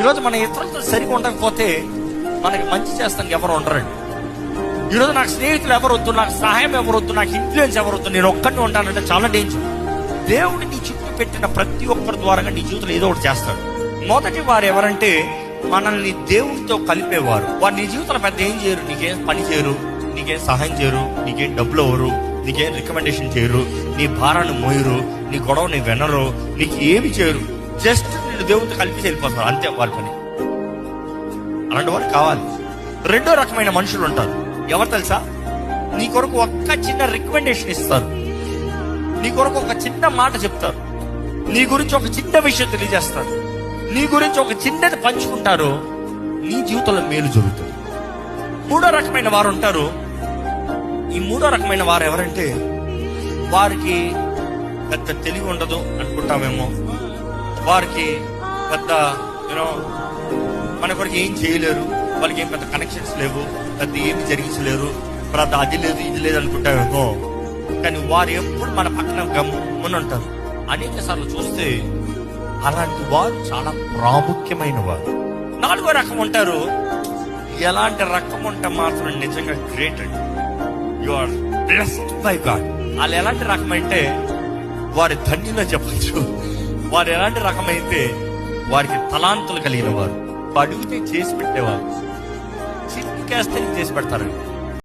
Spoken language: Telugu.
ఈరోజు మన ఇతరులతో సరిగా ఉండకపోతే మనకి మంచి చేస్తానికి ఎవరు ఉండరండి. ఈరోజు నాకు స్నేహితులు ఎవరు వద్దు నాకు సహాయం ఎవరు వద్దు నాకు ఇన్ఫ్లుయెన్స్ ఎవరు వద్దు నేను ఒక్కడిని ఉంటానంటే చాలా డేంజర్ దేవుడు నీ చుట్టూ పెట్టిన ప్రతి ఒక్కరి ద్వారా నీ జీవితంలో ఏదో ఒకటి చేస్తాడు. మొదటి వారు ఎవరంటే మనల్ని దేవుడితో కలిపేవారు. వారు నీ జీవితంలో పెద్ద ఏం చేయరు? నీకేం పని చేయరు నీకేం సహాయం చేయరు నీకేం డబ్బులు ఎవరు నీకేం రికమెండేషన్ చేయరు నీ భారాన్ని మోయరు నీ గొడవ నీ వినరు నీకు ఏమి చేయరు. జస్ట్ నేను దేవుడితో కలిపి వెళ్ళిపోతారు. అంతే వారి పని. అలాంటి వారు కావాలి. రెండో రకమైన మనుషులు ఉంటారు. ఎవరు తెలుసా? నీ కొరకు ఒక్క చిన్న రికమెండేషన్ ఇస్తారు. నీ కొరకు ఒక చిన్న మాట చెప్తారు. నీ గురించి ఒక చిన్న విషయం తెలియజేస్తారు. నీ గురించి ఒక చిన్నది పంచుకుంటారు. నీ జీవితంలో మేలు జరుగుతుంది. మూడో రకమైన వారు ఉంటారు. ఈ మూడో రకమైన వారు ఎవరంటే వారికి పెద్ద తెలివి ఉండదు అనుకుంటామేమో. వారికి పెద్ద యూనో మన కొరకు ఏం చేయలేరు. వాళ్ళకి ఏం పెద్ద కనెక్షన్స్ లేవు. పెద్ద ఏమి జరిగించలేరు. పెద్ద అది లేదు ఇది లేదు అనుకుంటామేమో కానీ వారు ఎప్పుడు మన పక్కన గమ్మున ఉంటారు. అనేక సార్లు చూస్తే అలాంటి వారు చాలా ప్రాముఖ్యమైన వారు. నాలుగో రకం ఉంటారు. ఎలాంటి రకం ఉంటే మాత్రం నిజంగా గ్రేట్ అండి. You are blessed by God వాళ్ళు ఎలాంటి రకం అంటే వారి ధన్యులో చెప్పచ్చు. వారు ఎలాంటి రకమైతే వారికి తలాంతులు కలిగిన వారు అడిగితే చేసి పెట్టేవారు. చిటికేస్తే చేసి పెడతారండి.